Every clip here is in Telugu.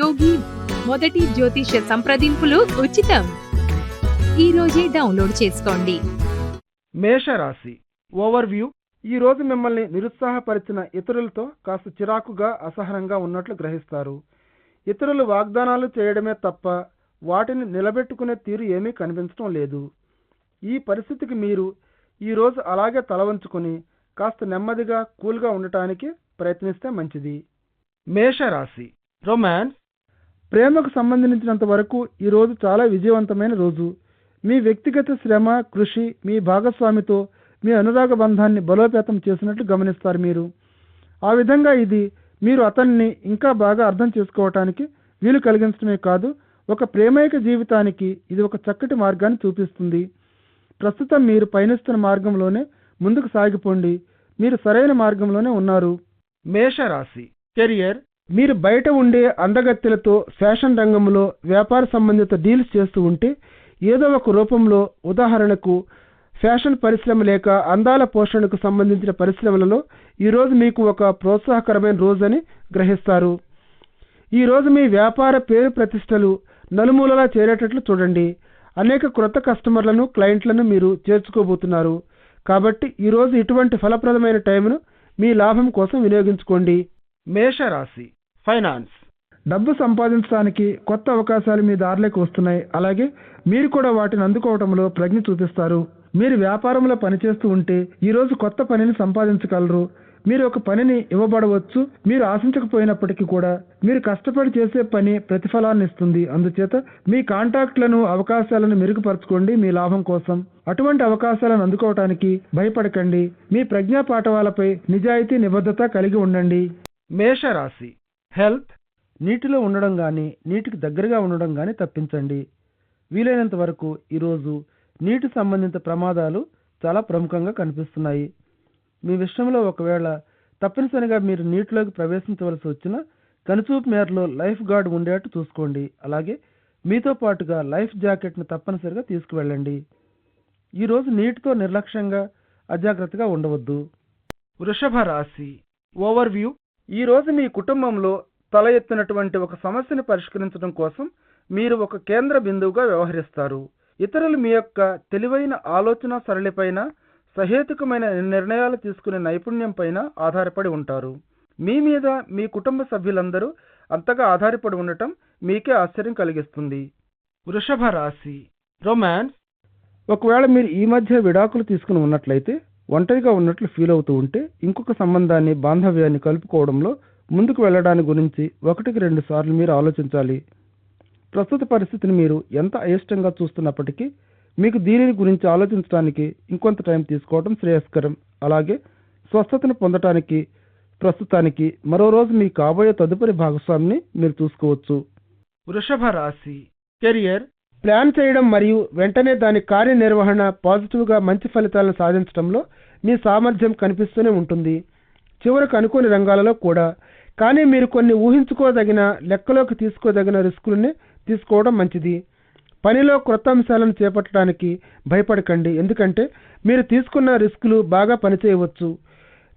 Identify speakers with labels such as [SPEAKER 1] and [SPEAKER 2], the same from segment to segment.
[SPEAKER 1] యోగి మొదటి జ్యోతిష సంప్రదింపులు ఉచితం. ఈ రోజే డౌన్లోడ్ చేసుకోండి.
[SPEAKER 2] మేషరాశి ఓవర్వ్యూ. ఈ రోజు మిమ్మల్ని నిరుత్సాహపరిచిన ఇతరులతో కాస్త చిరాకుగా అసహనంగా ఉన్నట్లు గ్రహిస్తారు. ఇతరులు వాగ్దానాలు చేయడమే తప్ప వాటిని నిలబెట్టుకునే తీరు ఏమీ కనిపించడం లేదు. ఈ పరిస్థితికి మీరు ఈ రోజు అలాగే తలవంచుకొని కాస్త నెమ్మదిగా కూల్గా ఉండటానికి ప్రయత్నిస్తే మంచిది. మేషరాశి రొమాన్స్ ప్రేమకు సంబంధించినంత వరకు ఈ రోజు చాలా విజయవంతమైన రోజు. మీ వ్యక్తిగత శ్రమ కృషి మీ భాగస్వామితో మీ అనురాగ బంధాన్ని బలోపేతం చేసినట్లు గమనిస్తారు మీరు. ఆ విధంగా ఇది మీరు అతన్ని ఇంకా బాగా అర్థం చేసుకోవటానికి వీలు కలిగించడమే కాదు ఒక ప్రేమైక జీవితానికి ఇది ఒక చక్కటి మార్గాన్ని చూపిస్తుంది. ప్రస్తుతం మీరు పయనిస్తున్న మార్గంలోనే ముందుకు సాగిపోండి. మీరు సరైన మార్గంలోనే ఉన్నారు. మేషరాశి. కెరియర్ మీరు బయట ఉండే అందగత్తెలతో ఫ్యాషన్ రంగంలో వ్యాపార సంబంధిత డీల్స్ చేస్తూ ఉంటే ఏదో ఒక రూపంలో ఉదాహరణకు ఫ్యాషన్ పరిశ్రమ లేక అందాల పోషణకు సంబంధించిన పరిశ్రమలలో ఈరోజు మీకు ఒక ప్రోత్సాహకరమైన రోజని గ్రహిస్తారు. ఈ రోజు మీ వ్యాపార పేరు ప్రతిష్టలు నలుమూలలా చేరేటట్లు చూడండి. అనేక క్రొత్త కస్టమర్లను క్లయింట్లను మీరు చేర్చుకోబోతున్నారు. కాబట్టి ఈరోజు ఇటువంటి ఫలప్రదమైన టైంను మీ లాభం కోసం వినియోగించుకోండి. మేషరాశి ఫైనాన్స్. డబ్బు సంపాదించడానికి కొత్త అవకాశాలు మీ దారిలోకి వస్తున్నాయి. అలాగే మీరు కూడా వాటిని అందుకోవడంలో ప్రజ్ఞ చూపిస్తారు. మీరు వ్యాపారంలో పనిచేస్తూ ఉంటే ఈ రోజు కొత్త పనిని సంపాదించగలరు. మీరు ఒక పనిని ఇవ్వబడవచ్చు. మీరు ఆశించకపోయినప్పటికీ కూడా మీరు కష్టపడి చేసే పని ప్రతిఫలాన్ని ఇస్తుంది. అందుచేత మీ కాంటాక్ట్లను అవకాశాలను మెరుగుపరచుకోండి మీ లాభం కోసం. అటువంటి అవకాశాలను అందుకోవటానికి భయపడకండి. మీ ప్రజ్ఞా పాఠవాలపై నిజాయితీ నిబద్ధత కలిగి ఉండండి. మేషరాశి. హెల్త్ నీటిలో ఉండడం కానీ నీటికి దగ్గరగా ఉండడం కానీ తప్పించండి. వీలైనంత వరకు ఈరోజు నీటి సంబంధిత ప్రమాదాలు చాలా ప్రముఖంగా కనిపిస్తున్నాయి. మీ విషయంలో ఒకవేళ తప్పనిసరిగా మీరు నీటిలోకి ప్రవేశించవలసి వచ్చిన కనుచూపు మేరలో లైఫ్ గార్డ్ ఉండేట్టు చూసుకోండి. అలాగే మీతో పాటుగా లైఫ్ జాకెట్ను తప్పనిసరిగా తీసుకువెళ్ళండి. ఈరోజు నీటితో నిర్లక్ష్యంగా అజాగ్రత్తగా ఉండవద్దు. వృషభ రాశి. ఓవర్వ్యూ ఈ రోజు మీ కుటుంబంలో తల ఎత్తినటువంటి ఒక సమస్యను పరిష్కరించడం కోసం మీరు ఒక కేంద్ర బిందువుగా వ్యవహరిస్తారు. ఇతరులు మీ యొక్క తెలివైన ఆలోచన సరళిపైన సహేతుకమైన నిర్ణయాలు తీసుకునే నైపుణ్యం పైన ఆధారపడి ఉంటారు. మీ మీద మీ కుటుంబ సభ్యులందరూ అంతగా ఆధారపడి ఉండటం మీకే ఆశ్చర్యం కలిగిస్తుంది. వృషభ రాశి రొమాన్స్ ఒకవేళ మీరు ఈ మధ్య విడాకులు తీసుకుని ఉన్నట్లయితే ఒంటరిగా ఉన్నట్లు ఫీల్ అవుతూ ఉంటే ఇంకొక సంబంధాన్ని బాంధవ్యాన్ని కలుపుకోవడంలో ముందుకు వెళ్ళడాని గురించి ఒకటికి రెండు సార్లు మీరు ఆలోచించాలి. ప్రస్తుత పరిస్థితిని మీరు ఎంత అయిష్టంగా చూస్తున్నప్పటికీ మీకు దీనిని గురించి ఆలోచించడానికి ఇంకొంత టైం తీసుకోవడం శ్రేయస్కరం. అలాగే స్వస్థతను పొందటానికి ప్రస్తుతానికి మరో రోజు మీ కాబోయే తదుపరి భాగస్వామిని మీరు చూసుకోవచ్చు. వృషభ రాశి కెరియర్ ప్లాన్ చేయడం మరియు వెంటనే దాని కార్యనిర్వహణ పాజిటివ్గా మంచి ఫలితాలను సాధించడంలో మీ సామర్థ్యం కనిపిస్తూనే ఉంటుంది. చివరకు అనుకోని రంగాలలో కూడా కానీ మీరు కొన్ని ఊహించుకోదగిన లెక్కలోకి తీసుకోదగిన రిస్కులని తీసుకోవడం మంచిది. పనిలో క్రొత్త అంశాలను చేపట్టడానికి భయపడకండి. ఎందుకంటే మీరు తీసుకున్న రిస్కులు బాగా పనిచేయవచ్చు.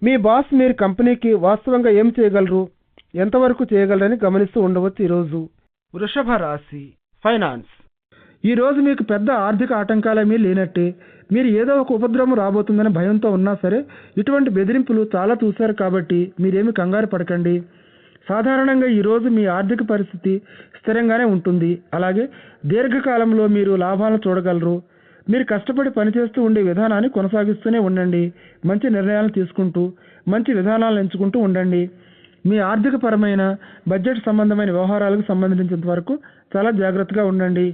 [SPEAKER 2] మీ బాస్ మీరు కంపెనీకి వాస్తవంగా ఏం చేయగలరు? ఎంతవరకు చేయగలరని గమనిస్తూ ఉండవచ్చు ఈరోజు. వృషభ రాశి. ఫైనాన్స్. ఈ రోజు మీకు పెద్ద ఆర్థిక ఆటంకాలేమీ లేనట్టే. మీరు ఏదో ఒక ఉపద్రవం రాబోతుందని భయంతో ఉన్నా సరే ఇటువంటి బెదిరింపులు చాలా చూశారు కాబట్టి మీరేమి కంగారు పడకండి. సాధారణంగా ఈరోజు మీ ఆర్థిక పరిస్థితి స్థిరంగానే ఉంటుంది. అలాగే దీర్ఘకాలంలో మీరు లాభాలను చూడగలరు. మీరు కష్టపడి పనిచేస్తూ ఉండే విధానాన్ని కొనసాగిస్తూనే ఉండండి. మంచి నిర్ణయాలు తీసుకుంటూ మంచి విధానాలను ఎంచుకుంటూ ఉండండి. మీ ఆర్థిక పరమైన బడ్జెట్ సంబంధమైన వ్యవహారాలకు సంబంధించినంత వరకు చాలా జాగ్రత్తగా ఉండండి.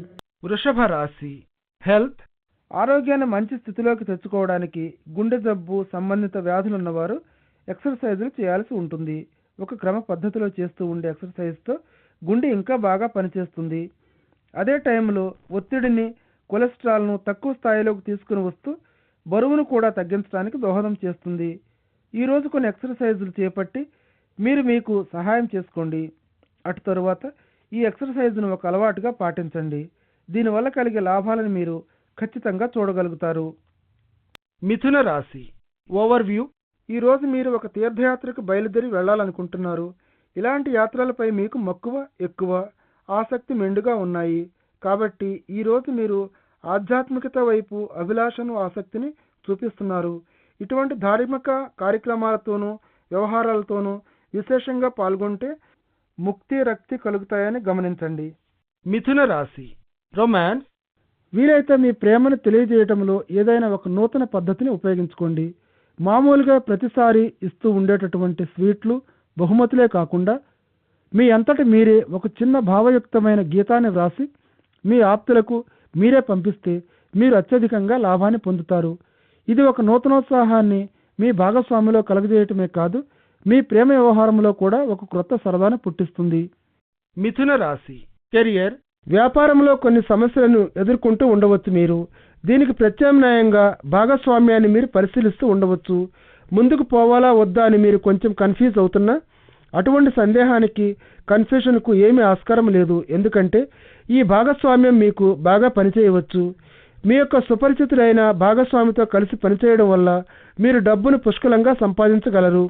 [SPEAKER 2] వృషభ రాశి హెల్త్ ఆరోగ్యాన్ని మంచి స్థితిలోకి తెచ్చుకోవడానికి గుండె జబ్బు సంబంధిత వ్యాధులు ఉన్నవారు ఎక్సర్సైజులు చేయాల్సి ఉంటుంది. ఒక క్రమ పద్ధతిలో చేస్తూ ఉండే ఎక్సర్సైజ్తో గుండె ఇంకా బాగా పనిచేస్తుంది. అదే టైంలో ఒత్తిడిని కొలెస్ట్రాల్ను తక్కువ స్థాయిలోకి తీసుకుని వస్తూ బరువును కూడా తగ్గించడానికి దోహదం చేస్తుంది. ఈరోజు కొన్ని ఎక్సర్సైజులు చేపట్టి మీరు మీకు సహాయం చేసుకోండి. అటు తరువాత ఈ ఎక్సర్సైజ్ను ఒక అలవాటుగా పాటించండి. దీనివల్ల కలిగే లాభాలను మీరు ఖచ్చితంగా చూడగలుగుతారు. మిథున రాశి ఓవర్వ్యూ. ఈరోజు మీరు ఒక తీర్థయాత్రకు బయలుదేరి వెళ్ళాలనుకుంటున్నారు. ఇలాంటి యాత్రలపై మీకు మక్కువ ఎక్కువ ఆసక్తి మెండుగా ఉన్నాయి. కాబట్టి ఈరోజు మీరు ఆధ్యాత్మికత వైపు అభిలాషను ఆసక్తిని చూపిస్తున్నారు. ఇటువంటి ధార్మిక కార్యక్రమాలతోనూ వ్యవహారాలతోనూ విశేషంగా పాల్గొంటే ముక్తి రక్తి కలుగుతాయని గమనించండి. మిథున రాశి రొమాన్స్ వీలైతే మీ ప్రేమను తెలియజేయటంలో ఏదైనా ఒక నూతన పద్ధతిని ఉపయోగించుకోండి. మామూలుగా ప్రతిసారి ఇస్తూ ఉండేటటువంటి స్వీట్లు బహుమతులే కాకుండా మీ అంతటి మీరే ఒక చిన్న భావయుక్తమైన గీతాన్ని వ్రాసి మీ ఆప్తులకు మీరే పంపిస్తే మీరు అత్యధికంగా లాభాన్ని పొందుతారు. ఇది ఒక నూతనోత్సాహాన్ని మీ భాగస్వామిలో కలుగజేయటమే కాదు మీ ప్రేమ వ్యవహారంలో కూడా ఒక క్రొత్త సరదాను పుట్టిస్తుంది. మిథున రాశి కెరియర్ వ్యాపారంలో కొన్ని సమస్యలను ఎదుర్కొంటూ ఉండవచ్చు మీరు. దీనికి ప్రత్యామ్నాయంగా భాగస్వామ్యాన్ని మీరు పరిశీలిస్తూ ఉండవచ్చు. ముందుకు పోవాలా వద్దా అని మీరు కొంచెం కన్ఫ్యూజ్ అవుతున్నా అటువంటి సందేహానికి కన్ఫ్యూషన్కు ఏమీ ఆస్కారం లేదు. ఎందుకంటే ఈ భాగస్వామ్యం మీకు బాగా పనిచేయవచ్చు. మీ యొక్క సుపరిచితుడైన భాగస్వామితో కలిసి పనిచేయడం వల్ల మీరు డబ్బును పుష్కలంగా సంపాదించగలరు.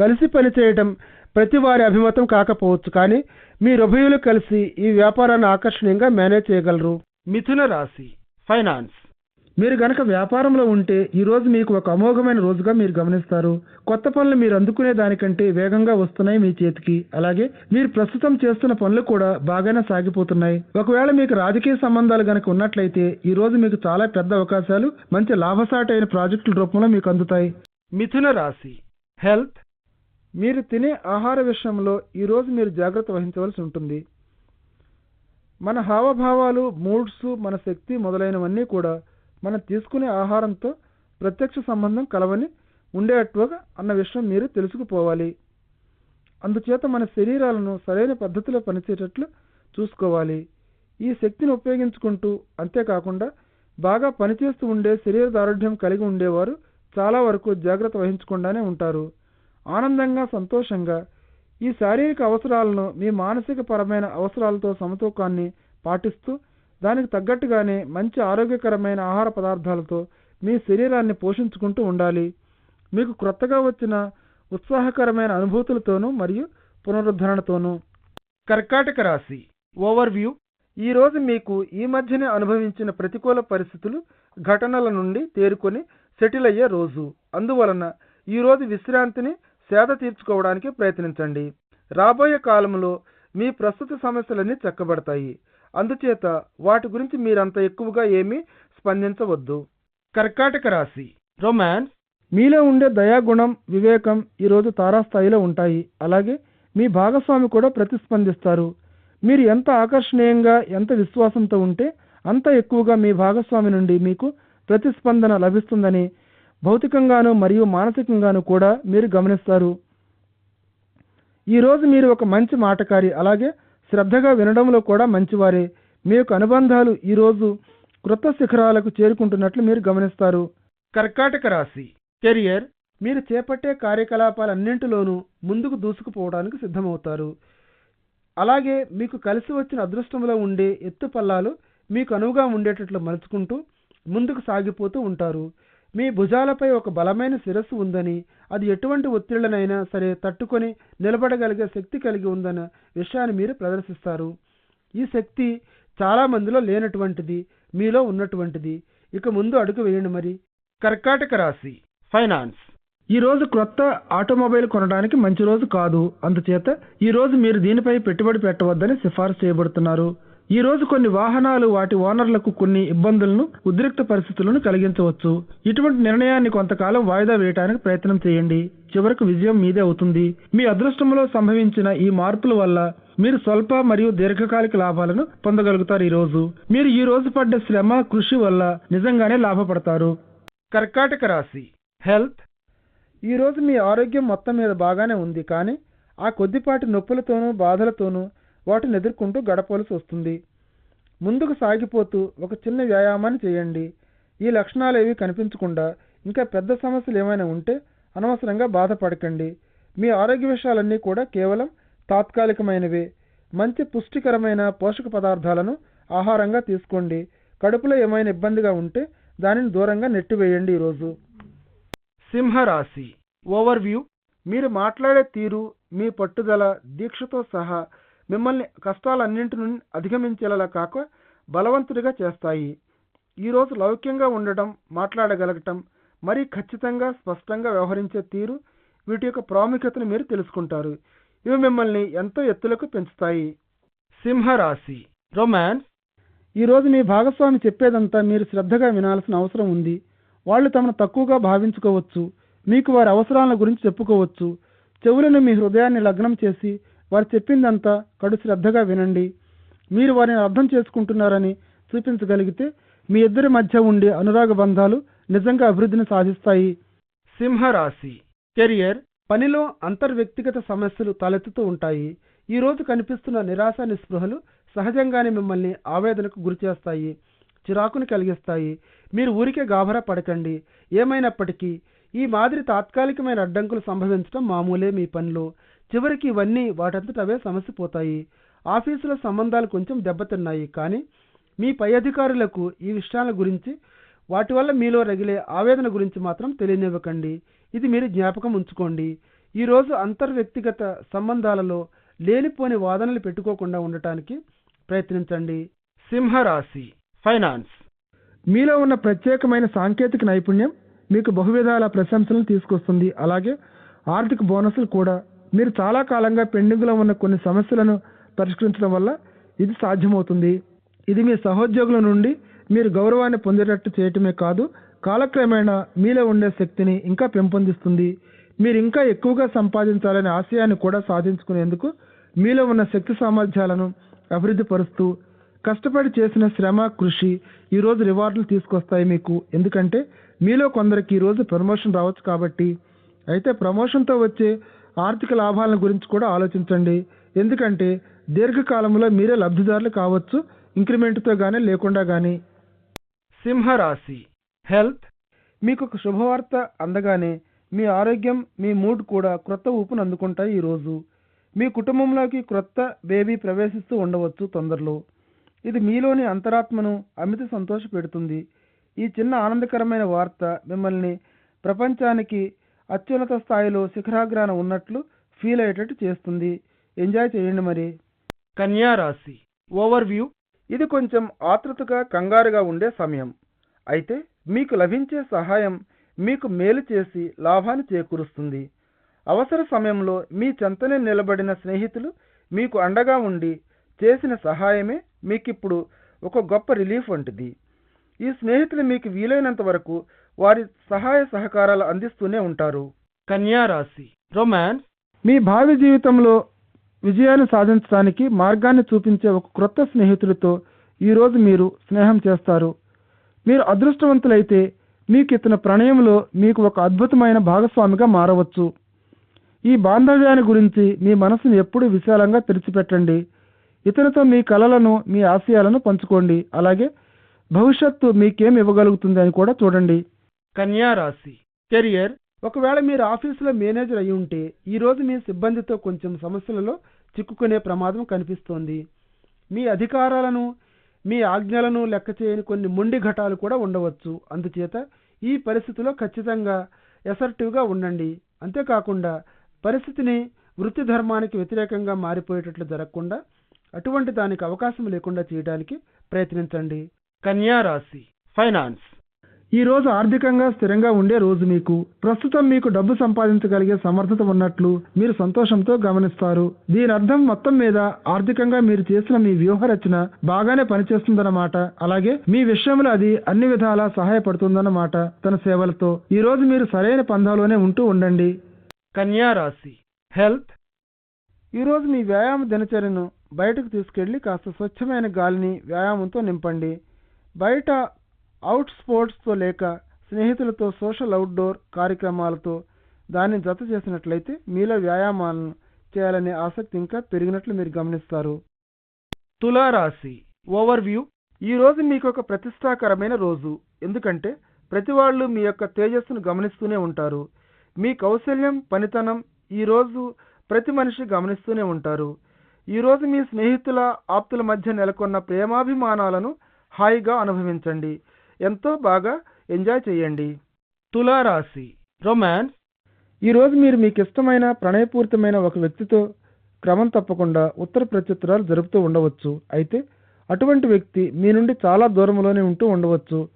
[SPEAKER 2] కలిసి పనిచేయడం ప్రతి వారి అభిమతం కాకపోవచ్చు కానీ మీరుభయులు కలిసి ఈ వ్యాపారాన్ని ఆకర్షణీయంగా మేనేజ్ చేయగలరు. మిథున రాశి ఫైనాన్స్. మీరు గనక వ్యాపారంలో ఉంటే ఈ రోజు మీకు ఒక అమోఘమైన రోజుగా మీరు గమనిస్తారు. కొత్త పనులు మీరు అందుకునే దానికంటే వేగంగా వస్తున్నాయి మీ చేతికి. అలాగే మీరు ప్రస్తుతం చేస్తున్న పనులు కూడా బాగానే సాగిపోతున్నాయి. ఒకవేళ మీకు రాజకీయ సంబంధాలు గనక ఉన్నట్లయితే ఈ రోజు మీకు చాలా పెద్ద అవకాశాలు మంచి లాభసాటైన ప్రాజెక్టుల రూపంలో మీకు అందుతాయి. మిథున రాశి హెల్త్ మీరు తినే ఆహార విషయంలో ఈరోజు మీరు జాగ్రత్త వహించవలసి ఉంటుంది. మన హావభావాలు మూడ్స్ మన శక్తి మొదలైనవన్నీ కూడా మనం తీసుకునే ఆహారంతో ప్రత్యక్ష సంబంధం కలవని ఉండేటట్టుగా అన్న విషయం మీరు తెలుసుకుపోవాలి. అందుచేత మన శరీరాలను సరైన పద్ధతిలో పనిచేసేటట్లు చూసుకోవాలి. ఈ శక్తిని ఉపయోగించుకుంటూ అంతేకాకుండా బాగా పనిచేస్తూ ఉండే శరీర దారుఢ్యం కలిగి ఉండేవారు చాలా వరకు జాగ్రత్త వహించకుండానే ఉంటారు. ఆనందంగా సంతోషంగా ఈ శారీరక అవసరాలను మీ మానసిక పరమైన అవసరాలతో సమతూకాన్ని పాటిస్తూ దానికి తగ్గట్టుగానే మంచి ఆరోగ్యకరమైన ఆహార పదార్థాలతో మీ శరీరాన్ని పోషించుకుంటూ ఉండాలి. మీకు క్రొత్తగా వచ్చిన ఉత్సాహకరమైన అనుభూతులతోనూ మరియు పునరుద్ధరణతోనూ. కర్కాటక రాశి ఓవర్వ్యూ. ఈ రోజు మీకు ఈ మధ్యనే అనుభవించిన ప్రతికూల పరిస్థితులు ఘటనల నుండి తేరుకొని సెటిల్ అయ్యే రోజు. అందువలన ఈ రోజు విశ్రాంతిని సేద తీర్చుకోవడానికి ప్రయత్నించండి. రాబోయే కాలంలో మీ ప్రస్తుత సమస్యలన్నీ చక్కబడతాయి. అందుచేత వాటి గురించి మీరంత ఎక్కువగా ఏమీ స్పందించవద్దు. కర్కాటక రాశి. రొమాన్స్. మీలో ఉండే దయాగుణం వివేకం ఈరోజు తారాస్థాయిలో ఉంటాయి. అలాగే మీ భాగస్వామి కూడా ప్రతిస్పందిస్తారు. మీరు ఎంత ఆకర్షణీయంగా ఎంత విశ్వాసంతో ఉంటే అంత ఎక్కువగా మీ భాగస్వామి నుండి మీకు ప్రతిస్పందన లభిస్తుందని భౌతికంగాను మరియు మానసికంగాను కూడా మీరు గమనిస్తారు. ఈరోజు మీరు ఒక మంచి మాటకారి అలాగే శ్రద్ధగా వినడంలో కూడా మంచివారే. మీ యొక్క అనుబంధాలు ఈరోజు క్రొత్త శిఖరాలకు చేరుకుంటున్నట్లు మీరు గమనిస్తారు. కర్కాటక రాశి కెరియర్ మీరు చేపట్టే కార్యకలాపాలన్నింటిలోనూ ముందుకు దూసుకుపోవడానికి సిద్ధమవుతారు. అలాగే మీకు కలిసి వచ్చిన అదృష్టంలో ఉండే ఎత్తు పల్లాలు మీకు అనువుగా ఉండేటట్లు మలుచుకుంటూ ముందుకు సాగిపోతూ ఉంటారు. మీ భుజాలపై ఒక బలమైన శిరస్సు ఉందని అది ఎటువంటి ఒత్తిళ్ళనైనా సరే తట్టుకొని నిలబడగలిగే శక్తి కలిగి ఉందన్న విషయాన్ని మీరు ప్రదర్శిస్తారు. ఈ శక్తి చాలా మందిలో లేనటువంటిది మీలో ఉన్నటువంటిది. ఇక ముందు అడుగు వేయండి మరి. కర్కాటక రాశి ఫైనాన్స్. ఈ రోజు క్రొత్త ఆటోమొబైల్ కొనడానికి మంచి రోజు కాదు. అందుచేత ఈ రోజు మీరు దీనిపై పెట్టుబడి పెట్టవద్దని సిఫార్సు చేయబడుతున్నారు. ఈ రోజు కొన్ని వాహనాలు వాటి ఓనర్లకు కొన్ని ఇబ్బందులను ఉద్రిక్త పరిస్థితులను కలిగించవచ్చు. ఇటువంటి నిర్ణయాన్ని కొంతకాలం వాయిదా వేయడానికి ప్రయత్నం చేయండి. చివరకు విజయం మీదే అవుతుంది. మీ అదృష్టంలో సంభవించిన ఈ మార్పుల వల్ల మీరు స్వల్ప మరియు దీర్ఘకాలిక లాభాలను పొందగలుగుతారు ఈ రోజు. మీరు ఈ రోజు పడ్డ శ్రమ కృషి వల్ల నిజంగానే లాభపడతారు. కర్కాటక రాశి హెల్త్. ఈ రోజు మీ ఆరోగ్యం మొత్తం మీద బాగానే ఉంది కానీ ఆ కొద్దిపాటి నొప్పులతోనూ బాధలతోనూ వాటిని ఎదుర్కొంటూ గడపవలసి వస్తుంది. ముందుకు సాగిపోతూ ఒక చిన్న వ్యాయామాన్ని చేయండి. ఈ లక్షణాలు ఏవి కనిపించకుండా ఇంకా పెద్ద సమస్యలు ఏమైనా ఉంటే అనవసరంగా బాధపడకండి. మీ ఆరోగ్య విషయాలన్నీ కూడా కేవలం తాత్కాలికమైనవే. మంచి పుష్టికరమైన పోషక పదార్థాలను ఆహారంగా తీసుకోండి. కడుపులో ఏమైనా ఇబ్బందిగా ఉంటే దానిని దూరంగా నెట్టివేయండి ఈరోజు. సింహరాశి. ఓవర్వ్యూ. మీరు మాట్లాడే తీరు మీ పట్టుదల దీక్షతో సహా మిమ్మల్ని కష్టాలన్నింటి నుండి అధిగమించేలా కాక బలవంతుడిగా చేస్తాయి. ఈరోజు లౌక్యంగా ఉండటం మాట్లాడగలగటం మరీ ఖచ్చితంగా స్పష్టంగా వ్యవహరించే తీరు వీటి యొక్క ప్రాముఖ్యతను మీరు తెలుసుకుంటారు. ఇవి మిమ్మల్ని ఎంతో ఎత్తులకు పెంచుతాయి. సింహరాశి రొమాన్స్. ఈరోజు మీ భాగస్వామి చెప్పేదంతా మీరు శ్రద్ధగా వినాల్సిన అవసరం ఉంది. వాళ్ళు తమను తక్కువగా భావించుకోవచ్చు. మీకు వారి అవసరాల గురించి చెప్పుకోవచ్చు. చెవులను మీ హృదయాన్ని లగ్నం చేసి వారు చెప్పిందంతా కడు శ్రద్ధగా వినండి. మీరు వారిని అర్థం చేసుకుంటున్నారని చూపించగలిగితే మీ ఇద్దరి మధ్య ఉండే అనురాగ బంధాలు నిజంగా అభివృద్ధిని సాధిస్తాయి. సింహరాశి. కెరియర్ పనిలో అంతర్వ్యక్తిగత సమస్యలు తలెత్తుతూ ఉంటాయి. ఈ రోజు కనిపిస్తున్న నిరాశ నిస్పృహలు సహజంగానే మిమ్మల్ని ఆవేదనకు గురిచేస్తాయి చిరాకుని కలిగిస్తాయి. మీరు ఊరికే గాభరా పడకండి. ఏమైనప్పటికీ ఈ మాదిరి తాత్కాలికమైన అడ్డంకులు సంభవించడం మామూలే మీ పనిలో. చివరికి ఇవన్నీ వాటంతట అవే సమసిపోతాయి ఆఫీసులో సంబంధాలు కొంచెం దెబ్బతిన్నాయి కానీ మీ పై అధికారులకు ఈ విషయాల గురించి వాటి వల్ల మీలో రగిలే ఆవేదన గురించి మాత్రం తెలియనివ్వకండి. ఇది మీరు జ్ఞాపకం ఉంచుకోండి. ఈరోజు అంతర్వ్యక్తిగత సంబంధాలలో లేనిపోని వాదనలు పెట్టుకోకుండా ఉండటానికి ప్రయత్నించండి. సింహరాశి ఫైనాన్స్. మీలో ఉన్న ప్రత్యేకమైన సాంకేతిక నైపుణ్యం మీకు బహువిధాల ప్రశంసలను తీసుకొస్తుంది. అలాగే ఆర్థిక బోనస్లు కూడా మీరు చాలా కాలంగా పెండింగ్లో ఉన్న కొన్ని సమస్యలను పరిష్కరించడం వల్ల ఇది సాధ్యమవుతుంది. ఇది మీ సహోద్యోగుల నుండి మీరు గౌరవాన్ని పొందేటట్టు చేయటమే కాదు కాలక్రమేణా మీలో ఉండే శక్తిని ఇంకా పెంపొందిస్తుంది. మీరు ఇంకా ఎక్కువగా సంపాదించాలనే ఆశయాన్ని కూడా సాధించుకునేందుకు మీలో ఉన్న శక్తి సామర్థ్యాలను అభివృద్ధి పరుస్తూ కష్టపడి చేసిన శ్రమ కృషి ఈరోజు రివార్డులు తీసుకొస్తాయి మీకు. ఎందుకంటే మీలో కొందరికి ఈరోజు ప్రమోషన్ రావచ్చు కాబట్టి. అయితే ప్రమోషన్తో వచ్చే ఆర్థిక లాభాలను గురించి కూడా ఆలోచించండి. ఎందుకంటే దీర్ఘకాలంలో మీరే లబ్ధిదారులు కావచ్చు ఇంక్రిమెంట్తో కానీ లేకుండా కానీ సింహరాశి. హెల్త్. మీకు ఒక శుభవార్త అందగానే మీ ఆరోగ్యం మీ మూడ్ కూడా క్రొత్త ఊపును అందుకుంటాయి ఈరోజు మీ కుటుంబంలోకి క్రొత్త బేబీ ప్రవేశిస్తూ ఉండవచ్చు తొందరలో. ఇది మీలోని అంతరాత్మను అమిత సంతోషపెడుతుంది ఈ చిన్న ఆనందకరమైన వార్త మిమ్మల్ని ప్రపంచానికి అత్యున్నత స్థాయిలో శిఖరాగ్రాన ఉన్నట్లు ఫీల్ అయ్యేటట్టు చేస్తుంది. ఎంజాయ్ చేయండి మరి. కన్యా రాశి. ఓవర్ వ్యూ ఇది కొంచెం ఆతృతగా కంగారుగా ఉండే సమయం. అయితే మీకు లభించే సహాయం మీకు మేలు చేసి లాభాన్ని చేకూరుస్తుంది. అవసర సమయంలో మీ చెంతనే నిలబడిన స్నేహితులు మీకు అండగా ఉండి చేసిన సహాయమే మీకిప్పుడు ఒక గొప్ప రిలీఫ్ వంటిది. ఈ స్నేహితులు మీకు వీలైనంత వరకు వారి సహాయ సహకారాలు అందిస్తూనే ఉంటారు. కన్యా రాశి రొమాన్స్ మీ భావి జీవితంలో విజయాన్ని సాధించడానికి మార్గాన్ని చూపించే ఒక క్రొత్త స్నేహితుడితో ఈరోజు మీరు స్నేహం చేస్తారు. మీరు అదృష్టవంతులైతే మీకు ఇతని ప్రణయంలో మీకు ఒక అద్భుతమైన భాగస్వామిగా మారవచ్చు. ఈ బాంధవ్యాన్ని గురించి మీ మనసును ఎప్పుడూ విశాలంగా తెరిచిపెట్టండి. ఇతనితో మీ కలలను మీ ఆశయాలను పంచుకోండి. అలాగే భవిష్యత్తు మీకేం ఇవ్వగలుగుతుంది అని కూడా చూడండి. కన్యా రాశి. కెరియర్. ఒకవేళ మీరు ఆఫీసులో మేనేజర్ అయి ఉంటే ఈరోజు మీ సిబ్బందితో కొంచెం సమస్యలలో చిక్కుకునే ప్రమాదం కనిపిస్తోంది. మీ అధికారాలను మీ ఆజ్ఞలను లెక్క చేయని కొన్ని మొండి ఘటాలు కూడా ఉండవచ్చు. అందుచేత ఈ పరిస్థితిలో ఖచ్చితంగా ఎసర్టివ్గా ఉండండి. అంతేకాకుండా పరిస్థితిని వృత్తి ధర్మానికి వ్యతిరేకంగా మారిపోయేటట్లు జరగకుండా అటువంటి దానికి అవకాశం లేకుండా చేయడానికి ప్రయత్నించండి. కన్యా రాశి. ఫైనాన్స్. ఈ రోజు ఆర్థికంగా స్థిరంగా ఉండే రోజు మీకు. ప్రస్తుతం మీకు డబ్బు సంపాదించగలిగే సమర్థత ఉన్నట్లు మీరు సంతోషంతో గమనిస్తారు. దీని అర్థం మొత్తం మీద ఆర్థికంగా మీరు చేసిన మీ వ్యూహ రచన బాగానే పనిచేస్తుందన్నమాట. అలాగే మీ విషయంలో అది అన్ని విధాలా సహాయపడుతుందన్నమాట తన సేవలతో. ఈ రోజు మీరు సరైన పంధాలోనే ఉంటూ ఉండండి. కన్యా రాశి. హెల్త్. ఈరోజు మీ వ్యాయామ దినచర్యను బయటకు తీసుకెళ్ళి కాస్త స్వచ్ఛమైన గాలిని వ్యాయామంతో నింపండి. బయట అవుట్ స్పోర్ట్స్తో లేక స్నేహితులతో సోషల్ అవుట్డోర్ కార్యక్రమాలతో దాన్ని జత చేసినట్లయితే మీలో వ్యాయామాలను చేయాలనే ఆసక్తి ఇంకా పెరిగినట్లు మీరు గమనిస్తారు. తులారాశి ఓవర్ వ్యూ ఈ రోజు మీకు ఒక ప్రతిష్టాకరమైన రోజు. ఎందుకంటే ప్రతి వాళ్ళు మీ యొక్క తేజస్సును గమనిస్తూనే ఉంటారు. మీ కౌశల్యం పనితనం ఈ రోజు ప్రతి మనిషి గమనిస్తూనే ఉంటారు. ఈ రోజు మీ స్నేహితుల ఆప్తుల మధ్య నెలకొన్న ప్రేమాభిమానాలను హాయిగా అనుభవించండి. ఎంతో బాగా ఎంజాయ్ చేయండి. తులారాశి రొమాన్స్ ఈరోజు మీరు మీకు ఇష్టమైన ప్రణయపూరితమైన ఒక వ్యక్తితో క్రమం తప్పకుండా ఉత్తర ప్రత్యుత్తరాలు జరుపుతూ ఉండవచ్చు. అయితే అటువంటి వ్యక్తి మీ నుండి చాలా దూరంలోనే ఉంటూ ఉండవచ్చు.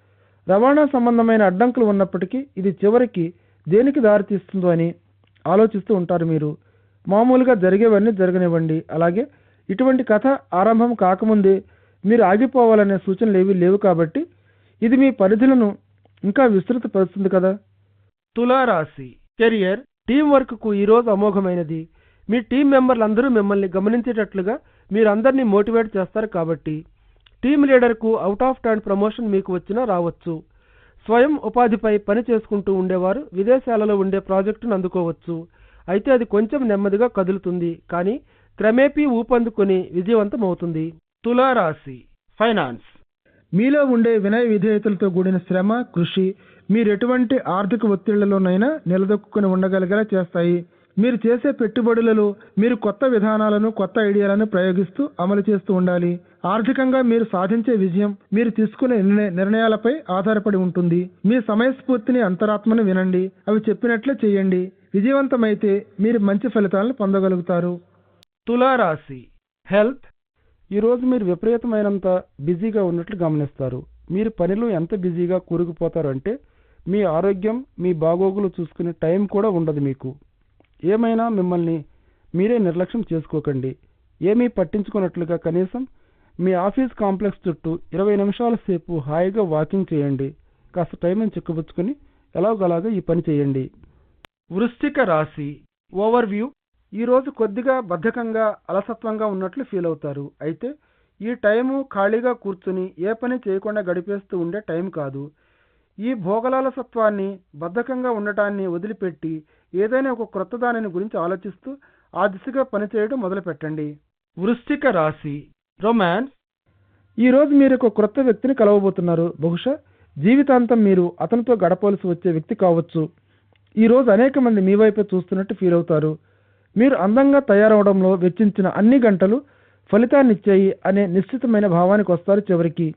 [SPEAKER 2] రవాణా సంబంధమైన అడ్డంకులు ఉన్నప్పటికీ ఇది చివరికి దేనికి దారితీస్తుందో అని ఆలోచిస్తూ ఉంటారు మీరు. మామూలుగా జరిగేవన్నీ జరగనివ్వండి. అలాగే ఇటువంటి కథ ఆరంభం కాకముందే మీరు ఆగిపోవాలనే సూచనలు ఏవి లేవు కాబట్టి ఇది మీ పరిధులను ఇంకా విస్తృతపరుస్తుంది కదా? తులారాశి. కెరియర్ టీం వర్క్కు ఈరోజు అమోఘమైనది. మీ టీం మెంబర్లందరూ మిమ్మల్ని గమనించేటట్లుగా మీరందరినీ మోటివేట్ చేస్తారు కాబట్టి. టీం లీడర్కు అవుట్ ఆఫ్ టర్న్ ప్రమోషన్ మీకు వచ్చినా రావచ్చు. స్వయం ఉపాధిపై పని చేసుకుంటూ ఉండేవారు విదేశాలలో ఉండే ప్రాజెక్టును అందుకోవచ్చు. అయితే అది కొంచెం నెమ్మదిగా కదులుతుంది. కానీ క్రమేపీ ఊపందుకొని విజయవంతమవుతుంది. తులారాశి. ఫైనాన్స్. మీలో ఉండే వినయ విధేయతలతో కూడిన శ్రమ కృషి మీరు ఎటువంటి ఆర్థిక ఒత్తిళ్ళలోనైనా నిలదొక్కుని ఉండగలిగేలా చేస్తాయి. మీరు చేసే పెట్టుబడులలో మీరు కొత్త విధానాలను కొత్త ఐడియాలను ప్రయోగిస్తూ అమలు చేస్తూ ఉండాలి. ఆర్థికంగా మీరు సాధించే విజయం మీరు తీసుకునే నిర్ణయ- నిర్ణయాలపై ఆధారపడి ఉంటుంది. మీ సమయస్ఫూర్తిని అంతరాత్మను వినండి. అవి చెప్పినట్లే చేయండి. విజయవంతమైతే మీరు మంచి ఫలితాలను పొందగలుగుతారు. తులారాశి. హెల్త్ ఈరోజు మీరు విపరీతమైనంత బిజీగా ఉన్నట్లు గమనిస్తారు. మీరు పనిలో ఎంత బిజీగా కూరుకుపోతారు అంటే మీ ఆరోగ్యం మీ బాగోగులు చూసుకునే టైం కూడా ఉండదు మీకు. ఏమైనా మిమ్మల్ని మీరే నిర్లక్ష్యం చేసుకోకండి. ఏమీ పట్టించుకున్నట్లుగా కనీసం మీ ఆఫీస్ కాంప్లెక్స్ చుట్టూ ఇరవై నిమిషాల సేపు హాయిగా వాకింగ్ చేయండి. కాస్త టైంని చిక్కబుచ్చుకొని ఎలాగోలాగా ఈ పని చేయండి. వృశ్చిక రాశి. ఓవర్వ్యూ ఈరోజు కొద్దిగా బద్ధకంగా అలసత్వంగా ఉన్నట్లు ఫీల్ అవుతారు. అయితే ఈ టైము ఖాళీగా కూర్చుని ఏ పని చేయకుండా గడిపేస్తూ ఉండే టైం కాదు. ఈ భోగలాలసత్వాన్ని బద్ధకంగా ఉండటాన్ని వదిలిపెట్టి ఏదైనా ఒక క్రొత్త దానిని గురించి ఆలోచిస్తూ ఆ దిశగా పనిచేయడం మొదలుపెట్టండి. వృశ్చిక రాశి రొమాన్స్ ఈరోజు మీరు ఒక క్రొత్త వ్యక్తిని కలవబోతున్నారు. బహుశా జీవితాంతం మీరు అతనితో గడపవలసి వచ్చే వ్యక్తి కావచ్చు. ఈరోజు అనేక మంది మీ వైపే చూస్తున్నట్టు ఫీల్ అవుతారు. మీరు అందంగా తయారవడంలో వెచ్చించిన అన్ని గంటలు ఫలితాన్నిచ్చాయి అనే నిశ్చితమైన భావానికి వస్తారు చివరికి.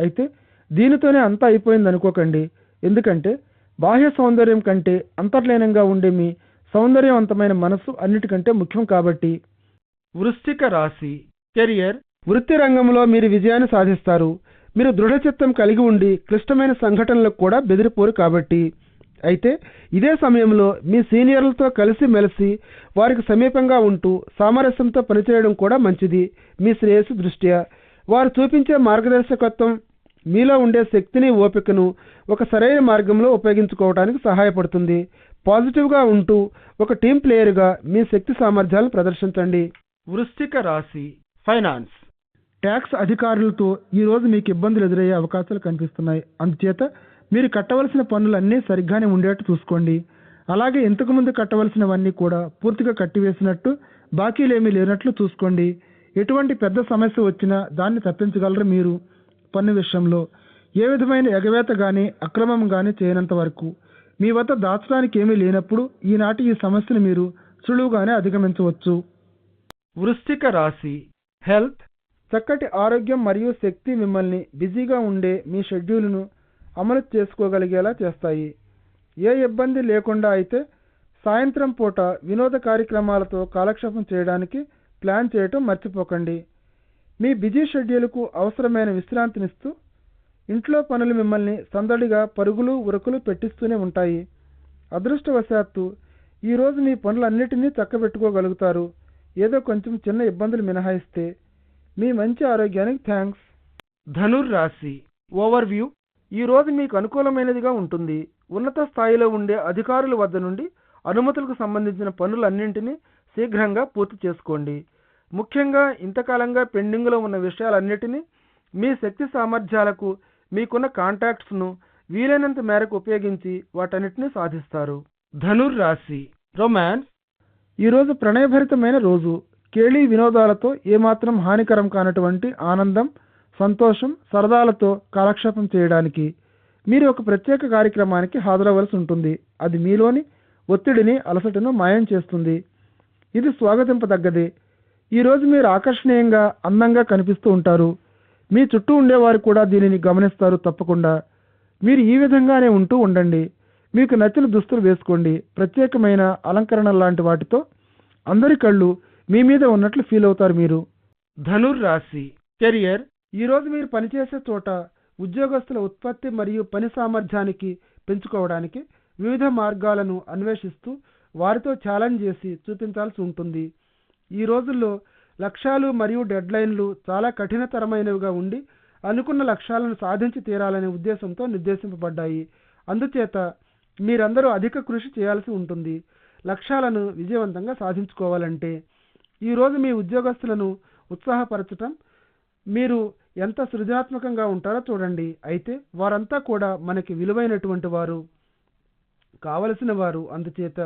[SPEAKER 2] అయితే దీనితోనే అంతా అయిపోయింది అనుకోకండి ఎందుకంటే బాహ్య సౌందర్యం కంటే అంతర్లీనంగా ఉండే మీ సౌందర్యవంతమైన మనస్సు అన్నిటికంటే ముఖ్యం కాబట్టి. వృశ్చిక రాశి కెరియర్ వృత్తి రంగంలో మీరు విజయాన్ని సాధిస్తారు. మీరు దృఢచిత్తం కలిగి ఉండి క్లిష్టమైన సంఘటనలకు కూడా బెదిరిపోరు కాబట్టి. అయితే ఇదే సమయంలో మీ సీనియర్లతో కలిసి మెలిసి వారికి సమీపంగా ఉంటూ సామరస్యంతో పనిచేయడం కూడా మంచిది. మీ శ్రేయస్సు దృష్ట్యా. వారు చూపించే మార్గదర్శకత్వం మీలో ఉండే శక్తిని ఓపికను ఒక సరైన మార్గంలో ఉపయోగించుకోవడానికి సహాయపడుతుంది. పాజిటివ్గా ఉంటూ ఒక టీం ప్లేయర్గా మీ శక్తి సామర్థ్యాలను ప్రదర్శించండి. వృశ్చిక రాశి ఫైనాన్స్. ట్యాక్స్ అధికారులతో ఈ రోజు మీకు ఇబ్బందులు ఎదురయ్యే అవకాశాలు కనిపిస్తున్నాయి. అందుచేత మీరు కట్టవలసిన పన్నులన్నీ సరిగ్గానే ఉండేట్టు చూసుకోండి. అలాగే ఇంతకుముందు కట్టవలసినవన్నీ కూడా పూర్తిగా కట్టివేసినట్టు బాకీలేమీ లేనట్లు చూసుకోండి. ఎటువంటి పెద్ద సమస్య వచ్చినా దాన్ని తప్పించగలరు మీరు పన్ను విషయంలో. ఏ విధమైన ఎగవేత కానీ అక్రమం కానీ చేయనంత వరకు. మీ వద్ద దాచడానికి ఏమీ లేనప్పుడు ఈనాటి ఈ సమస్యను మీరు సులువుగానే అధిగమించవచ్చు. వృశ్చిక రాశి హెల్త్ చక్కటి ఆరోగ్యం మరియు శక్తి మిమ్మల్ని బిజీగా ఉండే మీ షెడ్యూల్ను అమలు చేసుకోగలిగేలా చేస్తాయి. ఏ ఇబ్బంది లేకుండా అయితే సాయంత్రం పూట వినోద కార్యక్రమాలతో కాలక్షేపం చేయడానికి ప్లాన్ చేయటం మర్చిపోకండి. మీ బిజీ షెడ్యూల్కు అవసరమైన విశ్రాంతినిస్తూ ఇంట్లో పనులు మిమ్మల్ని సందడిగా పరుగులు ఉరుకులు పెట్టిస్తూనే ఉంటాయి. అదృష్టవశాత్తు ఈరోజు మీ పనులన్నిటినీ చక్కబెట్టుకోగలుగుతారు. ఏదో కొంచెం చిన్న ఇబ్బందులు మినహాయిస్తే మీ మంచి ఆరోగ్యానికి థ్యాంక్స్ ధనుర్ రాశి. ఓవర్వ్యూ ఈ రోజు మీకు అనుకూలమైనదిగా ఉంటుంది. ఉన్నత స్థాయిలో ఉండే అధికారుల వద్ద నుండి అనుమతులకు సంబంధించిన పనులన్నింటినీ శీఘ్రంగా పూర్తి చేసుకోండి. ముఖ్యంగా ఇంతకాలంగా పెండింగ్లో ఉన్న విషయాలన్నిటినీ మీ శక్తి సామర్థ్యాలకు మీకున్న కాంటాక్ట్స్ను వీలైనంత మేరకు ఉపయోగించి వాటన్నిటిని సాధిస్తారు. ధనుర్ రాశి రొమాన్స్ ఈరోజు ప్రణయభరితమైన రోజు. కేళీ వినోదాలతో ఏమాత్రం హానికరం కానటువంటి ఆనందం సంతోషం సరదాలతో కాలక్షేపం చేయడానికి మీరు ఒక ప్రత్యేక కార్యక్రమానికి హాజరవలసి ఉంటుంది. అది మీలోని ఒత్తిడిని అలసటను మాయం చేస్తుంది. ఇది స్వాగతింపదగ్గది. ఈరోజు మీరు ఆకర్షణీయంగా అందంగా కనిపిస్తూ ఉంటారు. మీ చుట్టూ ఉండేవారు కూడా దీనిని గమనిస్తారు తప్పకుండా. మీరు ఈ విధంగానే ఉంటూ ఉండండి. మీకు నచ్చిన దుస్తులు వేసుకోండి. ప్రత్యేకమైన అలంకరణ లాంటి వాటితో అందరి కళ్ళు మీ మీద ఉన్నట్లు ఫీల్ అవుతారు మీరు. ధనుర్ రాశి కెరియర్ ఈరోజు మీరు పనిచేసే చోట ఉద్యోగస్తుల ఉత్పత్తి మరియు పని సామర్థ్యానికి పెంచుకోవడానికి వివిధ మార్గాలను అన్వేషిస్తూ వారితో ఛాలెంజ్ చేసి చూపించాల్సి ఉంటుంది. ఈ రోజుల్లో లక్ష్యాలు మరియు డెడ్లైన్లు చాలా కఠినతరమైనవిగా ఉండి అనుకున్న లక్ష్యాలను సాధించి తీరాలనే ఉద్దేశంతో నిర్దేశింపబడ్డాయి. అందుచేత మీరందరూ అధిక కృషి చేయాల్సి ఉంటుంది. లక్ష్యాలను విజయవంతంగా సాధించుకోవాలంటే ఈరోజు మీ ఉద్యోగస్తులను ఉత్సాహపరచటం మీరు ఎంత సృజనాత్మకంగా ఉంటారో చూడండి. అయితే వారంతా కూడా మనకి విలువైనటువంటి వారు కావలసిన వారు అందుచేత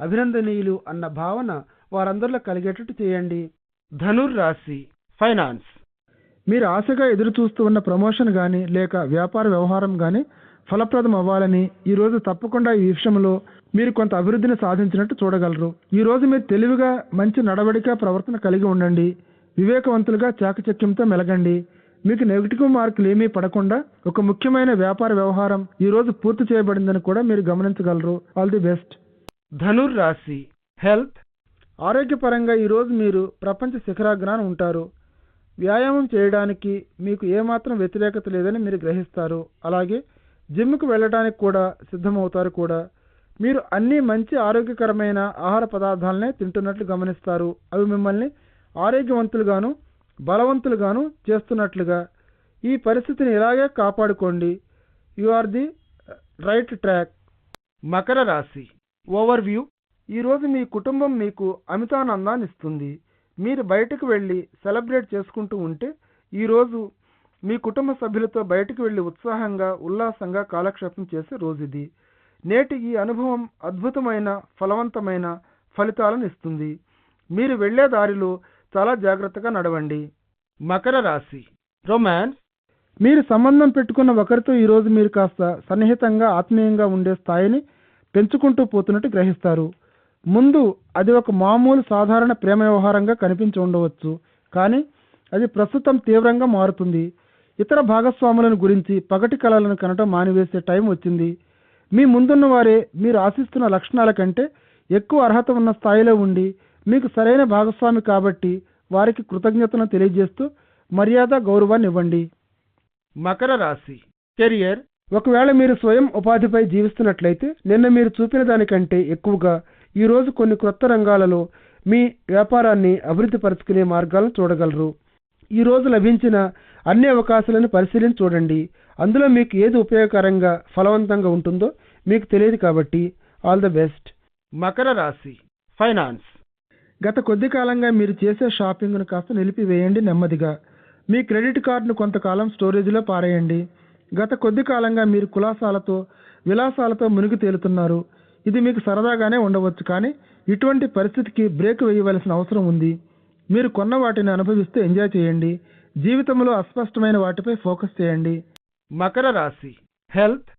[SPEAKER 2] అభినందనీయులు అన్న భావన వారందరిలో కలిగేటట్టు చేయండి. ధనుర్ రాశి ఫైనాన్స్. మీరు ఆశగా ఎదురు చూస్తూ ఉన్న ప్రమోషన్ కానీ లేక వ్యాపార వ్యవహారం కానీ ఫలప్రదం అవ్వాలని ఈరోజు తప్పకుండా ఈ విషయంలో మీరు కొంత అభివృద్ధిని సాధించినట్టు చూడగలరు. ఈరోజు మీరు తెలివిగా మంచి నడవడిక ప్రవర్తన కలిగి ఉండండి. వివేకవంతులుగా చాకచక్యంతో మెలగండి. మీకు నెగిటివ్ మార్కులు ఏమీ పడకుండా ఒక ముఖ్యమైన వ్యాపార వ్యవహారం ఈ రోజు పూర్తి చేయబడిందని కూడా మీరు గమనించగలరు. ఆల్ ది బెస్ట్ ధనుర్ రాశి. హెల్త్. ఆరోగ్యపరంగా ఈరోజు మీరు ప్రపంచ శిఖరాగ్రాన ఉంటారు. వ్యాయామం చేయడానికి మీకు ఏమాత్రం వ్యతిరేకత లేదని మీరు గ్రహిస్తారు. అలాగే జిమ్కు వెళ్ళడానికి కూడా సిద్ధమవుతారు కూడా. మీరు అన్ని మంచి ఆరోగ్యకరమైన ఆహార పదార్థాలనే తింటున్నట్లు గమనిస్తారు. అవి మిమ్మల్ని ఆరోగ్యవంతులుగాను బలవంతులుగాను చేస్తున్నట్లుగా. ఈ పరిస్థితిని ఇలాగే కాపాడుకోండి. You are the right track Makar రాశి. ఓవర్ వ్యూ ఈరోజు మీ కుటుంబం మీకు అమితానందాన్ని ఇస్తుంది. మీరు బయటకు వెళ్ళి సెలబ్రేట్ చేసుకుంటూ ఉంటే ఈరోజు మీ కుటుంబ సభ్యులతో బయటకు వెళ్ళి ఉత్సాహంగా ఉల్లాసంగా కాలక్షేపం చేసే రోజు ఇది నేటి ఈ అనుభవం అద్భుతమైన ఫలవంతమైన ఫలితాలను ఇస్తుంది. మీరు వెళ్ళే దారిలో చాలా జాగ్రత్తగా నడవండి. మకర రాశి. రొమాన్స్. మీరు సంబంధం పెట్టుకున్న ఒకరితో ఈరోజు మీరు కాస్త సన్నిహితంగా ఆత్మీయంగా ఉండే స్థాయిని పెంచుకుంటూ పోతున్నట్టు గ్రహిస్తారు. ముందు అది ఒక మామూలు సాధారణ ప్రేమ వ్యవహారంగా కనిపించి ఉండవచ్చు. కానీ అది ప్రస్తుతం తీవ్రంగా మారుతుంది. ఇతర భాగస్వాములను గురించి పగటి కళలను కనటం మానివేసే టైం వచ్చింది. మీ ముందున్న వారే మీరు ఆశిస్తున్న లక్షణాల కంటే ఎక్కువ అర్హత ఉన్న స్థాయిలో ఉండి మీకు సరైన భాగస్వామి కాబట్టి వారికి కృతజ్ఞతను తెలియజేస్తూ మర్యాద గౌరవాన్ని ఇవ్వండి. మకర రాశి. కెరియర్. ఒకవేళ మీరు స్వయం ఉపాధిపై జీవిస్తున్నట్లయితే నిన్న మీరు చూపిన దానికంటే ఎక్కువగా ఈ రోజు కొన్ని క్రొత్త రంగాలలో మీ వ్యాపారాన్ని అభివృద్ధి పరుచుకునే మార్గాలను చూడగలరు. ఈ రోజు లభించిన అన్ని అవకాశాలను పరిశీలించి చూడండి. అందులో మీకు ఏది ఉపయోగకరంగా ఫలవంతంగా ఉంటుందో మీకు తెలియదు కాబట్టి ఆల్ ద బెస్ట్. మకర రాశి. ఫైనాన్స్. గత కొద్ది కాలంగా మీరు చేసే షాపింగ్ను కాస్త నిలిపివేయండి నెమ్మదిగా. మీ క్రెడిట్ కార్డును కొంతకాలం స్టోరేజ్లో పారేయండి. గత కొద్ది కాలంగా మీరు కులాసాలతో విలాసాలతో మునిగి తేలుతున్నారు. ఇది మీకు సరదాగానే ఉండవచ్చు కానీ ఇటువంటి పరిస్థితికి బ్రేక్ వేయవలసిన అవసరం ఉంది. మీరు కొన్న వాటిని అనుభవిస్తూ ఎంజాయ్ చేయండి. జీవితంలో అస్పష్టమైన వాటిపై ఫోకస్ చేయండి. మకర రాశి. హెల్త్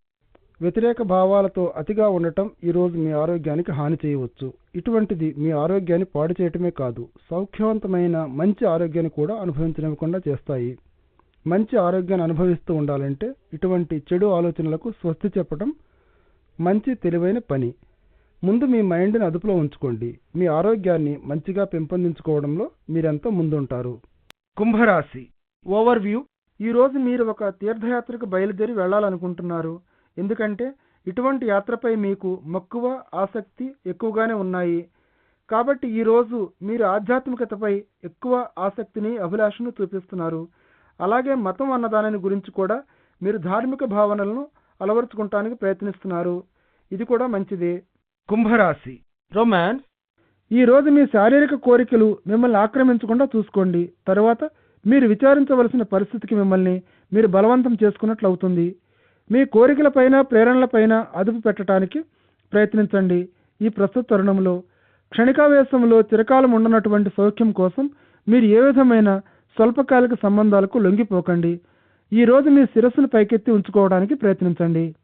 [SPEAKER 2] వ్యతిరేక భావాలతో అతిగా ఉండటం ఈరోజు మీ ఆరోగ్యానికి హాని చేయవచ్చు. ఇటువంటిది మీ ఆరోగ్యాన్ని పాడు చేయటమే కాదు సౌఖ్యవంతమైన మంచి ఆరోగ్యాన్ని కూడా అనుభవించనివ్వకుండా చేస్తాయి. మంచి ఆరోగ్యాన్ని అనుభవిస్తూ ఉండాలంటే ఇటువంటి చెడు ఆలోచనలకు స్వస్తి చెప్పడం మంచి తెలివైన పని. ముందు మీ మైండ్ని అదుపులో ఉంచుకోండి. మీ ఆరోగ్యాన్ని మంచిగా పెంపొందించుకోవడంలో మీరెంతో ముందుంటారు. కుంభరాశి. Overview. ఈరోజు మీరు ఒక తీర్థయాత్రకు బయలుదేరి వెళ్ళాలనుకుంటున్నారు. ఎందుకంటే ఇటువంటి యాత్రపై మీకు మక్కువ ఆసక్తి ఎక్కువగానే ఉన్నాయి. కాబట్టి ఈరోజు మీరు ఆధ్యాత్మికతపై ఎక్కువ ఆసక్తిని అభిలాషను చూపిస్తున్నారు. అలాగే మతం అన్నదానిని గురించి కూడా మీరు ధార్మిక భావనలను అలవరుచుకుంటానికి ప్రయత్నిస్తున్నారు. ఇది కూడా మంచిదే. కుంభరాశి. రొమాన్స్ ఈ రోజు మీ శారీరక కోరికలు మిమ్మల్ని ఆక్రమించకుండా చూసుకోండి. తరువాత మీరు విచారించవలసిన పరిస్థితికి మిమ్మల్ని మీరు బలవంతం చేసుకున్నట్లు అవుతుంది మీ కోరికలపైన ప్రేరణలపైన అదుపు పెట్టడానికి ప్రయత్నించండి. ఈ ప్రస్తుత తరుణంలో క్షణికావేశంలో చిరకాలం ఉండనటువంటి సౌఖ్యం కోసం మీరు ఏ విధమైన స్వల్పకాలిక సంబంధాలకు లొంగిపోకండి. ఈ రోజు మీ శిరస్సును పైకెత్తి ఉంచుకోవడానికి ప్రయత్నించండి.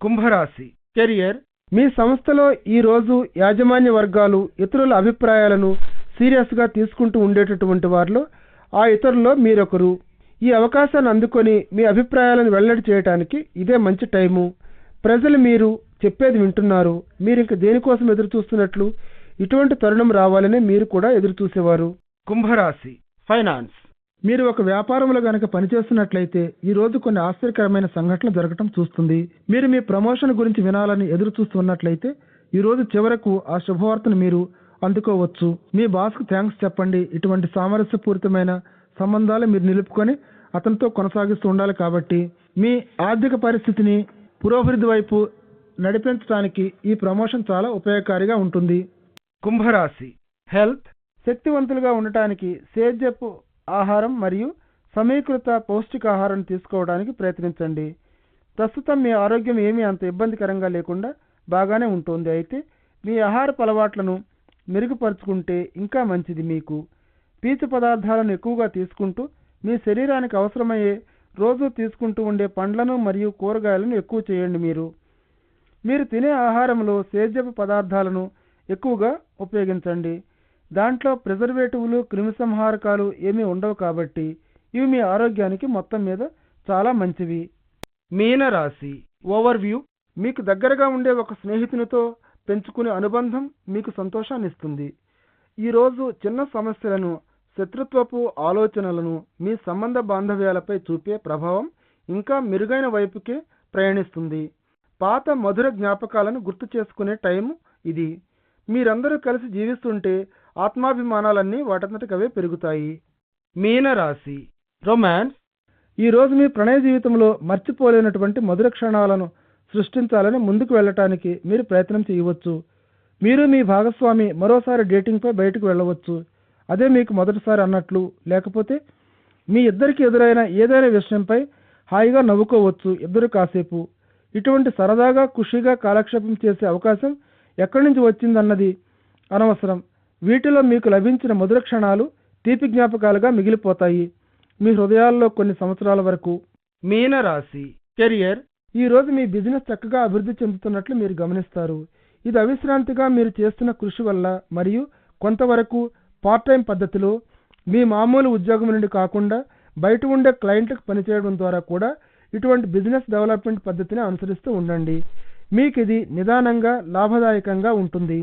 [SPEAKER 2] కుంభరాశి. కెరియర్. మీ సంస్థలో ఈ రోజు యాజమాన్య వర్గాలు ఇతరుల అభిప్రాయాలను సీరియస్గా తీసుకుంటూ ఉండేటటువంటి వారిలో ఆ ఇతరుల్లో మీరొకరు. ఈ అవకాశాన్ని అందుకొని మీ అభిప్రాయాలను వెల్లడి చేయడానికి ఇదే మంచి టైము. ప్రజలు మీరు చెప్పేది వింటున్నారు. మీరు ఇంక దేనికోసం ఎదురు చూస్తున్నట్లు ఇటువంటి తరుణం రావాలని మీరు కూడా ఎదురు చూసేవారు కుంభరాశి ఫైనాన్స్. మీరు ఒక వ్యాపారంలో గనక పనిచేస్తున్నట్లయితే ఈ రోజు కొన్ని ఆశ్చర్యకరమైన సంఘటనలు జరగటం చూస్తుంది. మీరు మీ ప్రమోషన్ గురించి వినాలని ఎదురు చూస్తున్నట్లయితే ఈ రోజు చివరకు ఆ శుభవార్తను మీరు అందుకోవచ్చు. మీ బాస్కు థ్యాంక్స్ చెప్పండి. ఇటువంటి సామరస్యపూరితమైన సంబంధాలు మీరు నిలుపుకొని అతనితో కొనసాగిస్తూ ఉండాలి కాబట్టి మీ ఆర్థిక పరిస్థితిని పురోభివృద్ధి వైపు నడిపించడానికి ఈ ప్రమోషన్ చాలా ఉపయోగకారిగా ఉంటుంది. కుంభరాశి. హెల్త్ శక్తివంతులుగా ఉండటానికి సేద్యపు ఆహారం మరియు సమీకృత పౌష్టికాహారం తీసుకోవడానికి ప్రయత్నించండి. ప్రస్తుతం మీ ఆరోగ్యం ఏమీ అంత ఇబ్బందికరంగా లేకుండా బాగానే ఉంటుంది. అయితే మీ ఆహారపు అలవాట్లను మెరుగుపరుచుకుంటే ఇంకా మంచిది మీకు. పీచు పదార్థాలను ఎక్కువగా తీసుకుంటూ మీ శరీరానికి అవసరమయ్యే రోజు తీసుకుంటూ ఉండే పండ్లను మరియు కూరగాయలను ఎక్కువ చేయండి మీరు. మీరు తినే ఆహారంలో సేద్యపు పదార్థాలను ఎక్కువగా ఉపయోగించండి. దాంట్లో ప్రిజర్వేటివ్లు క్రిమిసంహారకాలు ఏమీ ఉండవు కాబట్టి ఇవి మీ ఆరోగ్యానికి మొత్తం మీద చాలా మంచివి. మీనరాశి ఓవర్వ్యూ. మీకు దగ్గరగా ఉండే ఒక స్నేహితునితో పెంచుకునే అనుబంధం మీకు సంతోషాన్ని ఇస్తుంది ఈరోజు చిన్న సమస్యలను శత్రుత్వపు ఆలోచనలను మీ సంబంధ బాంధవ్యాలపై చూపే ప్రభావం ఇంకా మెరుగైన వైపుకే ప్రయాణిస్తుంది. పాత మధుర జ్ఞాపకాలను గుర్తు చేసుకునే టైం ఇది. మీరందరూ కలిసి జీవిస్తుంటే ఆత్మాభిమానాలన్నీ వాటంతటికవే పెరుగుతాయి. మీనరాశి. రొమాన్స్. ఈరోజు మీ ప్రణయ జీవితంలో మర్చిపోలేనటువంటి మధుర క్షణాలను సృష్టించాలని ముందుకు వెళ్ళటానికి మీరు ప్రయత్నం చేయవచ్చు. మీరు మీ భాగస్వామి మరోసారి డేటింగ్పై బయటకు వెళ్ళవచ్చు. అదే మీకు మొదటిసారి అన్నట్లు. లేకపోతే మీ ఇద్దరికి ఎదురైన ఏదైనా విషయంపై హాయిగా నవ్వుకోవచ్చు ఇద్దరు కాసేపు. ఇటువంటి సరదాగా ఖుషిగా కాలక్షేపం చేసే అవకాశం ఎక్కడి నుంచి వచ్చిందన్నది అనవసరం. వీటిలో మీకు లభించిన మధుర క్షణాలు తీపి జ్ఞాపకాలుగా మిగిలిపోతాయి. మీ హృదయాల్లో కొన్ని సంవత్సరాల వరకు. మీనరాశి. కెరియర్. ఈ రోజు మీ బిజినెస్ చక్కగా అభివృద్ధి చెందుతున్నట్లు మీరు గమనిస్తారు. ఇది అవిశ్రాంతిగా మీరు చేస్తున్న కృషి వల్ల మరియు కొంతవరకు పార్ట్ టైం పద్ధతిలో మీ మామూలు ఉద్యోగం నుండి కాకుండా బయట ఉండే క్లయింట్లకు పనిచేయడం ద్వారా కూడా ఇటువంటి బిజినెస్ డెవలప్మెంట్ పద్ధతిని అనుసరిస్తూ ఉండండి. మీకు ఇది నిదానంగా లాభదాయకంగా ఉంటుంది.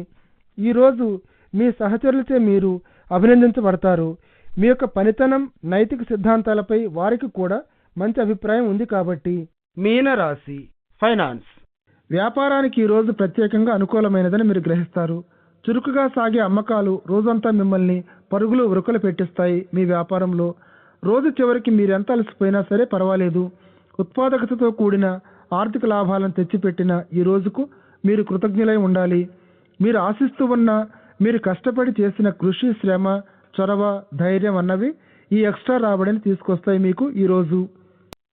[SPEAKER 2] ఈరోజు మీ సహచరులచే మీరు అభినందించబడతారు. మీ యొక్క పనితనం నైతిక సిద్ధాంతాలపై వారికి కూడా మంచి అభిప్రాయం ఉంది కాబట్టి. మీనరాశి ఫైనాన్స్. వ్యాపారానికి ఈ రోజు ప్రత్యేకంగా అనుకూలమైనదని మీరు గ్రహిస్తారు. చురుకుగా సాగే అమ్మకాలు రోజంతా మిమ్మల్ని పరుగులు ఉరుకలు పెట్టిస్తాయి మీ వ్యాపారంలో. రోజు చివరికి మీరెంత అలసిపోయినా సరే పర్వాలేదు. ఉత్పాదకతతో కూడిన ఆర్థిక లాభాలను తెచ్చిపెట్టిన ఈ రోజుకు మీరు కృతజ్ఞులై ఉండాలి. మీరు ఆశిస్తూ ఉన్న మీరు కష్టపడి చేసిన కృషి శ్రమ చొరవ ధైర్యం అన్నవి ఈ ఎక్స్ట్రా రాబడిని తీసుకొస్తాయి మీకు ఈ రోజు.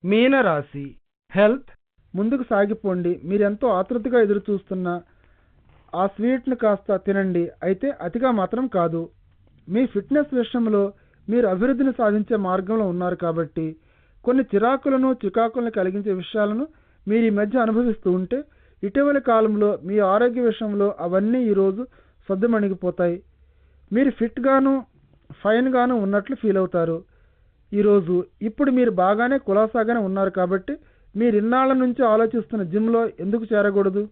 [SPEAKER 2] మీనరాశి. హెల్త్. ముందుకు సాగిపోండి. మీరెంతో ఆతృతగా ఎదురు చూస్తున్న ఆ స్వీట్ను కాస్త తినండి. అయితే అతిగా మాత్రం కాదు. మీ ఫిట్నెస్ విషయంలో మీరు అభివృద్ధిని సాధించే మార్గంలో ఉన్నారు కాబట్టి కొన్ని చిరాకులను చికాకులను కలిగించే విషయాలను మీరు ఈ మధ్య అనుభవిస్తూ ఉంటే ఇటీవలి కాలంలో మీ ఆరోగ్య విషయంలో అవన్నీ ఈరోజు సద్దుమణిగిపోతాయి. మీరు ఫిట్గాను ఫైన్గాను ఉన్నట్లు ఫీల్ అవుతారు. ఈరోజు ఇప్పుడు మీరు బాగానే కులాసాగానే ఉన్నారు కాబట్టి మీరు ఇన్నాళ్ళ నుంచి ఆలోచిస్తున్న జిమ్లో ఎందుకు చేరకూడదు?